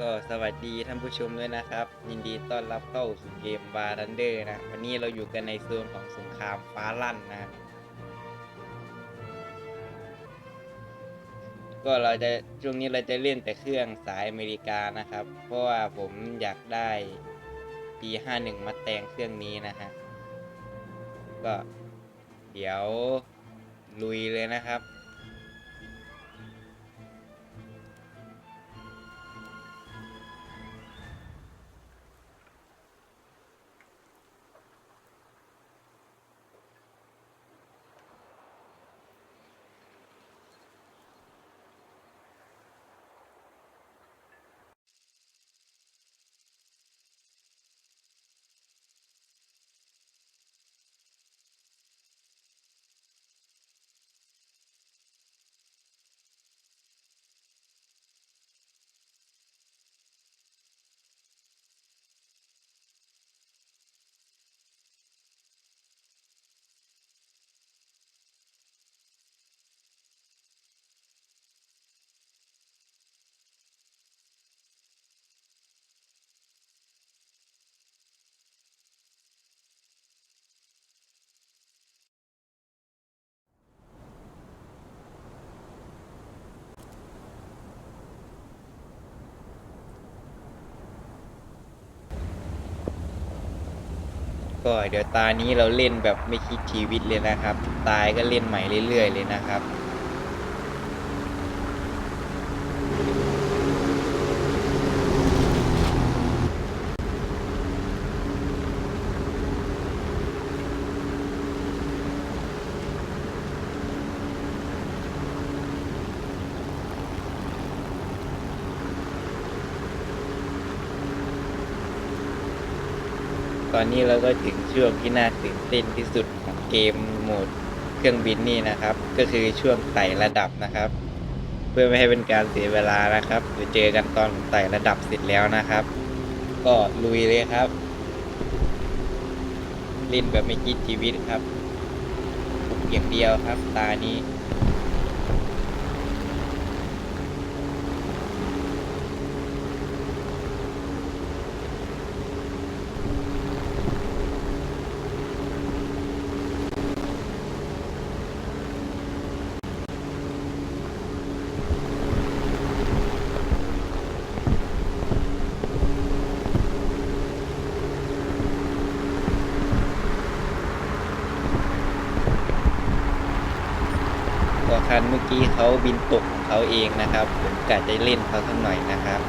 ก็สวัสดีท่านผู้ชมด้วยนะครับ ยินดีต้อนรับเข้าสู่เกมบาร์ดันเดอร์นะ วันนี้เราอยู่กันในโซนของสงครามฟ้าลั่นนะ ก็เราจะช่วงนี้เราจะเล่นแต่เครื่องสายอเมริกานะครับ เพราะว่าผมอยากได้ P51 มาแต่งเครื่องนี้นะฮะ ก็เดี๋ยวลุยเลยนะครับ ก็เดี๋ยวตานี้เราเล่นแบบไม่คิดชีวิตเลยนะครับ ตายก็เล่นใหม่เรื่อยๆเลยนะครับ ตอนนี้เราก็ถึงช่วงที่น่าตื่นเต้นที่สุดของเกมโหมดเครื่องบินนี่นะครับ ก็คือช่วงไต่ระดับนะครับ เพื่อไม่ให้เป็นการเสียเวลานะครับเดี๋ยวเจอกันตอนไต่ระดับเสร็จแล้วนะครับ ก็ลุยเลยครับเล่นแบบไม่คิดชีวิตครับบุกอย่างเดียวครับตานี้ ก็ ที่เขาบินตกของเขาเองนะครับ ผมกะจะเล่นเขาสักหน่อยนะครับ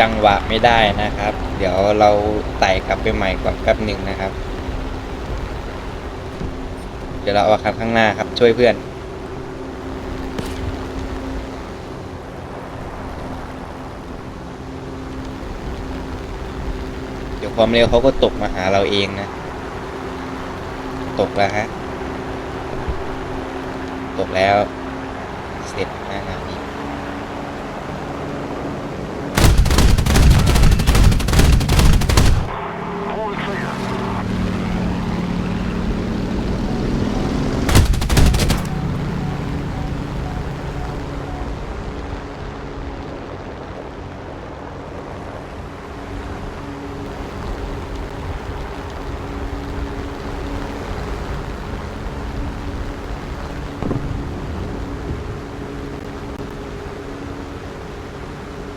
จังหวะไม่ได้นะครับ เดี๋ยวเราไต่กลับไปใหม่ก่อนแป๊บหนึ่งนะครับ เดี๋ยวเราเอาคันข้างหน้าครับ ช่วยเพื่อนเดี๋ยวความเร็วเขาก็ตกมาหาเราเองนะ ตกแล้วฮะ ตกแล้ว เสร็จนะงานนี้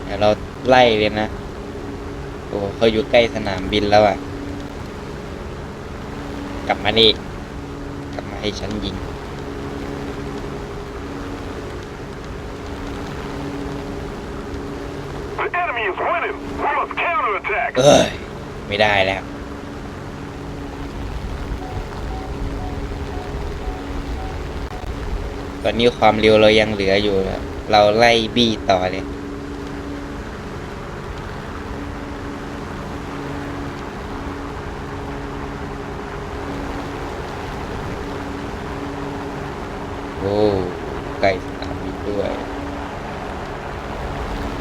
ก เดี๋ยวเรา ไล่เลยนะ โอ้เขาอยู่ใกล้สนามบินแล้วอะ กลับมานี่กลับมาให้ฉันยิง The enemy is winning. We must counterattack. เอ้ย ไม่ได้แล้วตอนนี้ความเร็วเรายังเหลืออยู่นะเราไล่บี้ต่อเลย โอ้ใกล้สนามบินด้วย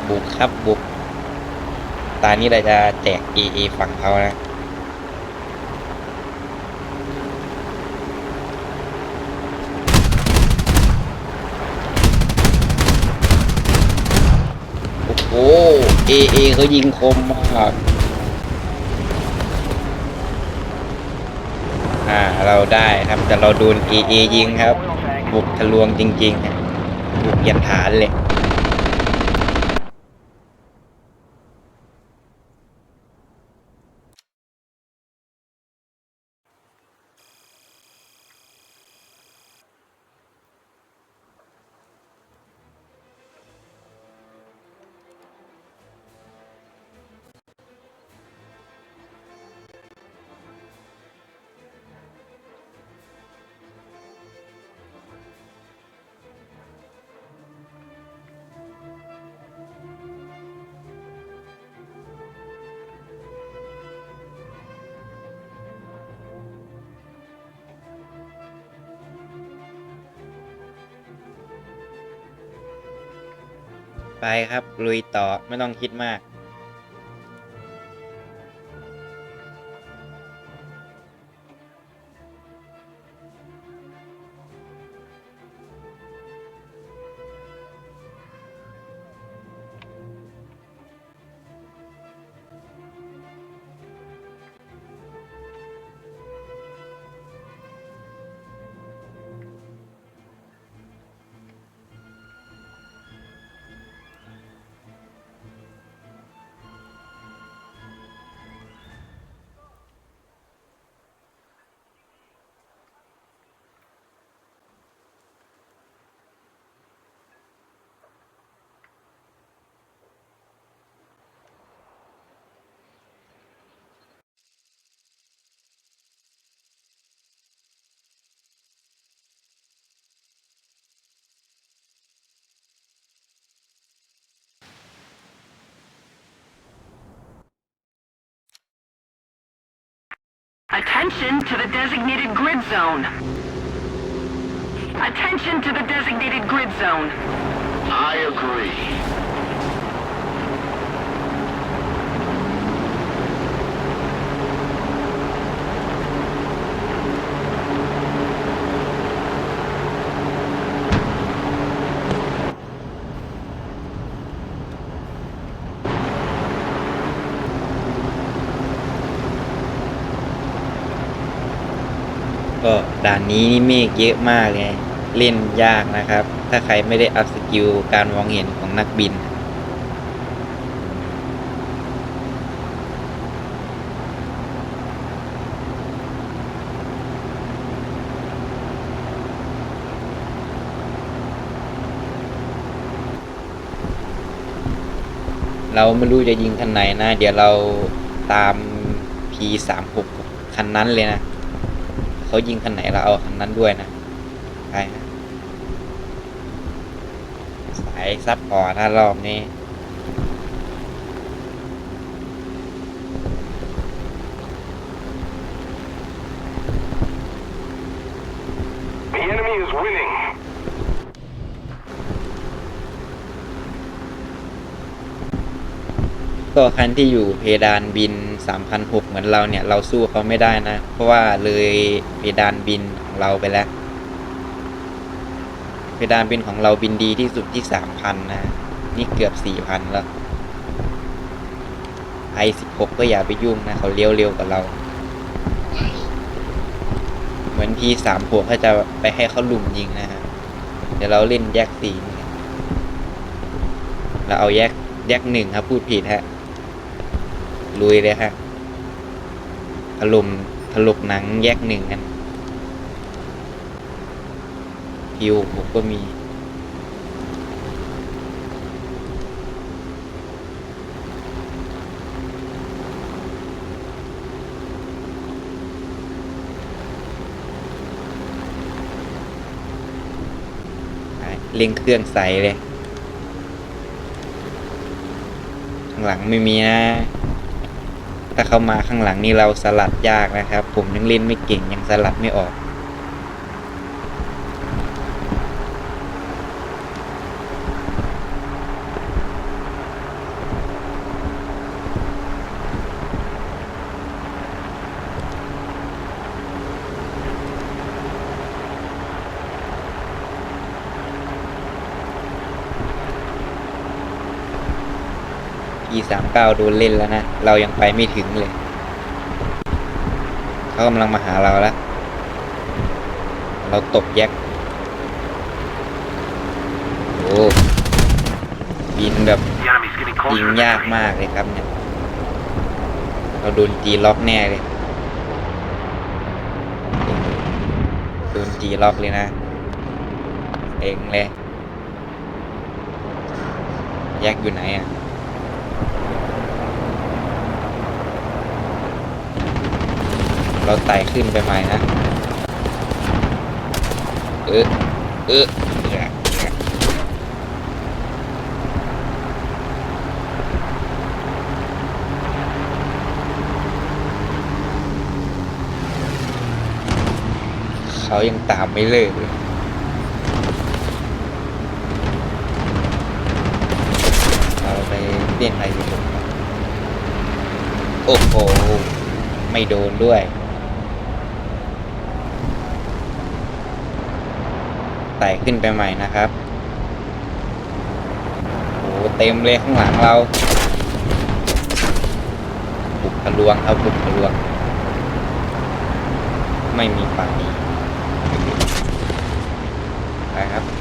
บุก ครับบุก ตานี้เราจะแจก AA ฝั่งเขานะโอ้โห AA เขายิงคมมากอ่า เราได้ครับ แต่เราโดน AA ยิงครับ บุกทะลวงจริงๆ บุกยันฐานเลย ไปครับลุยต่อไม่ต้องคิดมาก Attention to the designated grid zone. Attention to the designated grid zone. I agree. ด่านนี้นี่เมฆเยอะมากเลยเล่นยากนะครับ ถ้าใครไม่ได้อัพสกิลการมองเห็นของนักบิน เราไม่รู้จะยิงคันไหนนะ เดี๋ยวเราตาม P36 คันนั้นเลยนะ เขายิงคันไหนเราเอาคันนั้นด้วยนะไปฮะสายซับพอร์ตถ้ารอบนี้ The enemy is winning. ก็คันที่อยู่เพดานบิน 3,006เหมือนเราเนี่ย เราสู้เขาไม่ได้นะ เพราะว่าเลยเพดานบินของเราไปแล้วเพดานบินของเราบินดีที่สุดที่ 3,000 นะ นี่เกือบ 4,000 แล้ว i16 ก็อย่าไปยุ่งนะ เขาเลี้ยวเร็วกว่าเรา เหมือน P36 เขาจะไปให้เขาลุมยิงนะฮะ เดี๋ยวเราเล่นแยกสีนี่เราเอาแยกแยกหนึ่งครับ พูดผิดฮะ ลุยเลยฮะถล่มถลกหนังแยกหนึ่งกันพิวผมก็มีไปเร่งเครื่องใสเลย ข้างหลังไม่มีนะ ถ้าเข้ามาข้างหลังนี่เราสลัดยากนะครับ ผมยังเล่นไม่เก่งยังสลัดไม่ออก e สามเก้าโดนเล่นแล้วนะ เรายังไปไม่ถึงเลย เขากำลังมาหาเราแล้ว เราตบแยกโอ้บินแบบยิงยากมากเลยครับเนี่ย เราโดนจีล็อกแน่เลย โดนจีล็อกเลยนะ เองเลยแยกอยู่ไหนอะ เราไต่ขึ้นไปใหม่นะ เออเออเออเขายังตามไม่เลิกเลย เล่นอะไรดีกว่าโอ้โห ไม่โดนด้วย ไต่ขึ้นไปใหม่นะครับโอ้เต็มเลยข้างหลังเรา บุกทะลวงครับบุกทะลวง ไม่มีปากไปครับ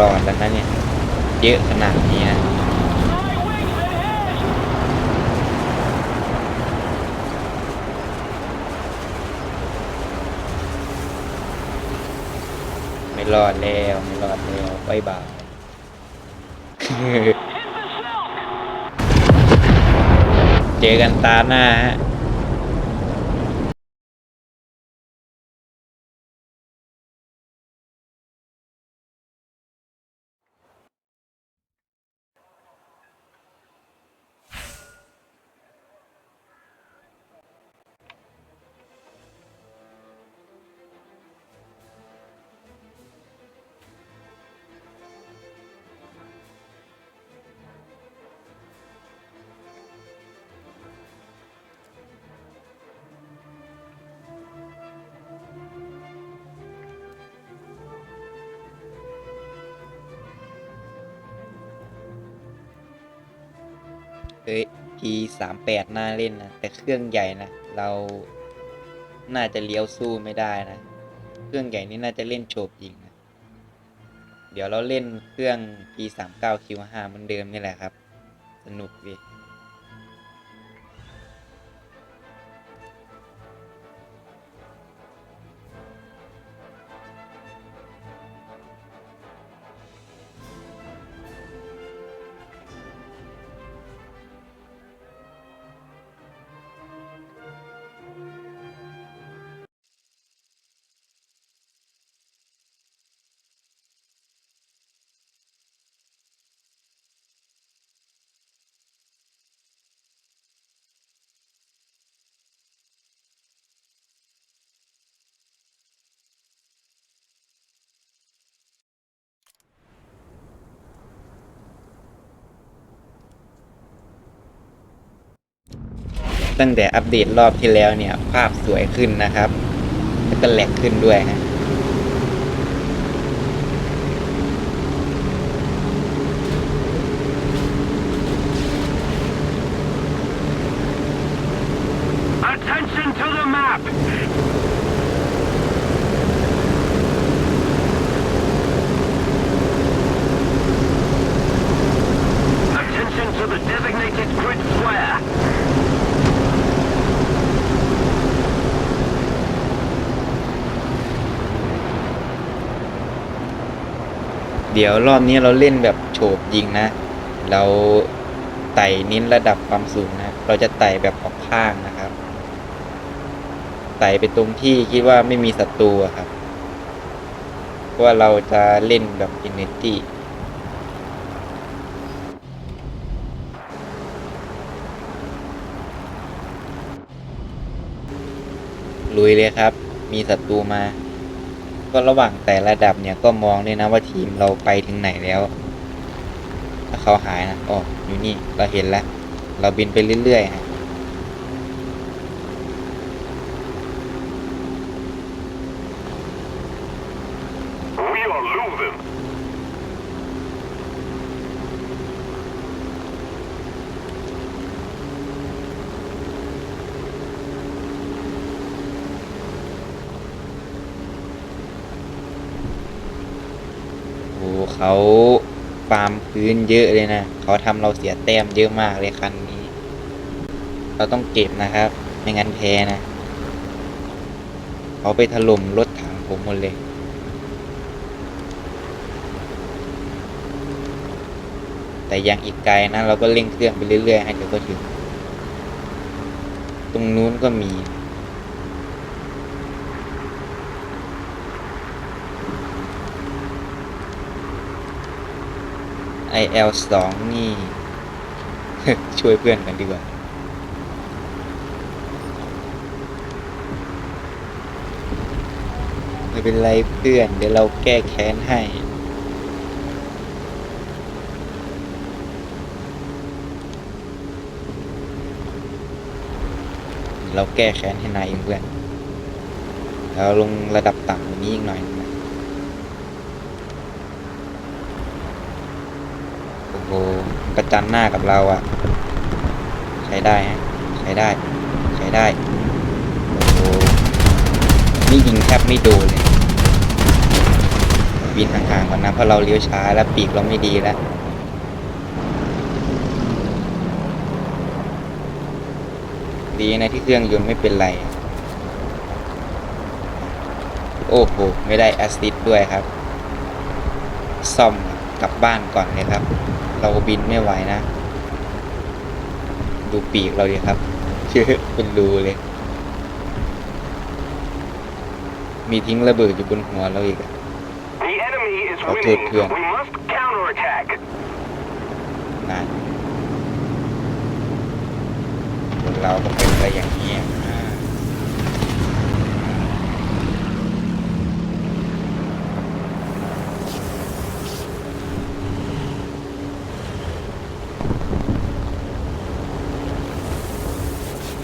รอดแล้วนะเนี่ย เยอะขนาดนี้นะไม่รอดแล้วไม่รอดแล้วบายบายเจอกันตาหน้าฮะ เอ้ย P สามแปดน่าเล่นนะ แต่เครื่องใหญ่นะ เราน่าจะเลี้ยวสู้ไม่ได้นะ เครื่องใหญ่นี่น่าจะเล่นโฉบยิงนะ เดี๋ยวเราเล่นเครื่อง P สามเก้า Q ห้าเหมือนเดิมนี่แหละครับ สนุกดี ตั้งแต่อัปเดตรอบที่แล้วเนี่ย ภาพสวยขึ้นนะครับ แล้วก็แหลกขึ้นด้วยนะ เดี๋ยวรอบนี้เราเล่นแบบโฉบยิงนะ เราไต่นิ้นระดับความสูงนะ เราจะไต่แบบออกข้างนะครับ ไต่ไปตรงที่คิดว่าไม่มีศัตรูครับ เพราะว่าเราจะเล่นแบบอินเนตี้ลุยเลยครับ มีศัตรูมา ก็ระหว่างแต่ระดับเนี่ยก็มองด้วยนะว่าทีมเราไปถึงไหนแล้ว ถ้าเขาหายนะอ๋ออยู่นี่เราเห็นแล้ว เราบินไปเรื่อยๆฮะ We are losing. โอ้โห เขาฟาร์มพื้นเยอะเลยนะ เขาทำเราเสียแต้มเยอะมากเลยคันนี้ เราต้องเก็บนะครับ ไม่งั้นแพ้นะ เขาไปถล่มรถถังผมหมดเลย แต่ยังอีกไกลนะ เราก็เร่งเครื่องไปเรื่อยๆให้เดี๋ยวก็ถึง ตรงนู้นก็มี IL สองนี่ ช่วยเพื่อนกันดีกว่า ไม่เป็นไรเพื่อน เดี๋ยวเราแก้แค้นให้ เราแก้แค้นให้นายเองเพื่อน เราลงระดับต่ำกว่านี้อีกหน่อยนึงนะ โอ้โหประจันหน้ากับเราอะใช้ได้ฮะ ใช้ได้ ใช้ได้ โอ้โหนี่ยิงแทบไม่โดนเลยบินห่างๆก่อนนะเพราะเราเลี้ยวช้าแล้วปีกเราไม่ดีแล้วดีนะที่เครื่องยนต์ไม่เป็นไร โอ้โห ไม่ได้แอสซิดด้วยครับ ซ่อมกลับบ้านก่อนเลยครับ เราบินไม่ไหวนะ ดูปีกเราดิครับเชื่อเป็นรูเลย มีทิ้งระเบิดอยู่บนหัวเราอีกอะ The enemy is I'll winning. take care. We must counterattack. นานคนเราก็เป็นไปอย่างนี้อะอ่า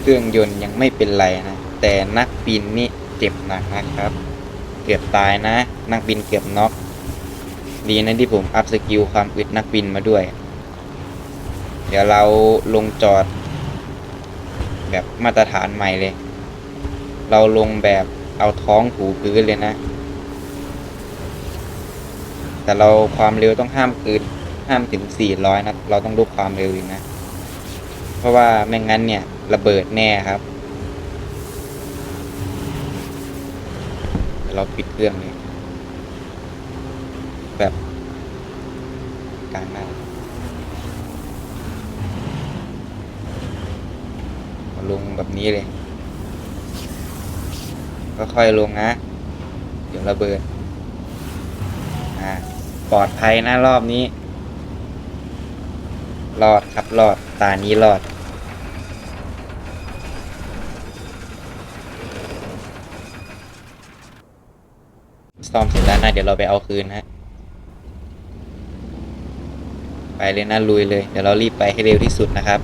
เค รื่องยนต์ยังไม่เป็นไรนะ แต่นักบินนี่เจ็บหนักนะครับ เกือบตายนะ นักบินเกือบน็อกดีนะที่ผมอัพสกิลความอึดนักบินมาด้วย เดี๋ยวเราลงจอด แบบมาตรฐานใหม่เลย เราลงแบบเอาท้องถูพื้นเลยนะ แต่เราความเร็วต้องห้ามเกินห้ามถึง 400 นะ เราต้องลดความเร็วอีกนะ เพราะว่าไม่งั้นเนี่ยระเบิดแน่ครับ เราปิดเครื่องเลยแบบกลางหน้าลงแบบนี้เลยก็ค่อยลงนะ เดี๋ยวระเบิดอ่าปลอดภัยนะรอบนี้ รอดครับรอด ตานี้รอด ซ่อมเสร็จแล้วนะ เดี๋ยวเราไปเอาคืนฮะ ไปเลยนะลุยเลย เดี๋ยวเรารีบไปให้เร็วที่สุดนะครับ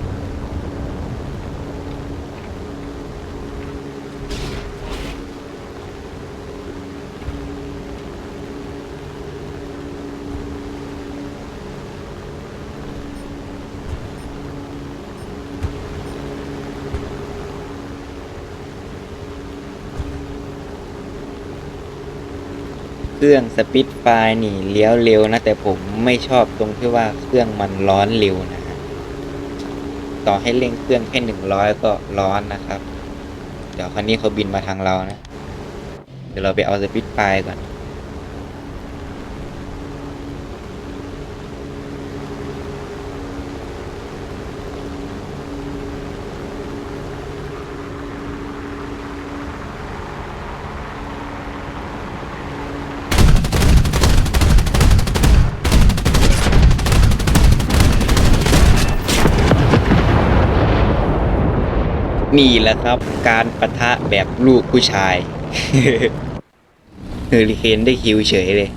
เครื่องสปิดไฟนี่เลี้ยวเร็วนะ แต่ผมไม่ชอบตรงที่ว่าเครื่องมันร้อนเร็วนะฮะต่อให้เร่งเครื่องแค่หนึ่งร้อยก็ร้อนนะครับ เดี๋ยวคันนี้เขาบินมาทางเรานะ เดี๋ยวเราไปเอาสปิดไฟก่อน นี่แหละครับ การปะทะแบบลูกผู้ชาย เฮอริเคนได้คิวเฉยเลย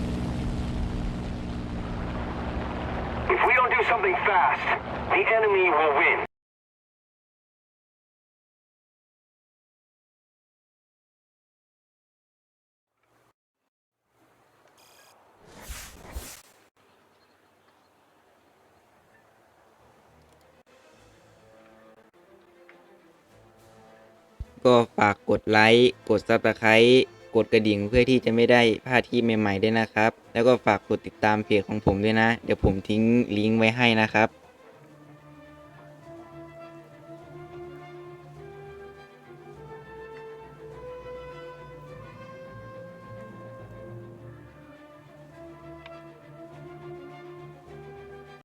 ก็ฝากกดไลค์ กด Subscribe กดกระดิ่งเพื่อที่จะไม่ได้พลาดที่ใหม่ๆด้วยนะครับ แล้วก็ฝากกดติดตามเพจของผมด้วยนะ เดี๋ยวผมทิ้งลิงก์ไว้ให้นะครับ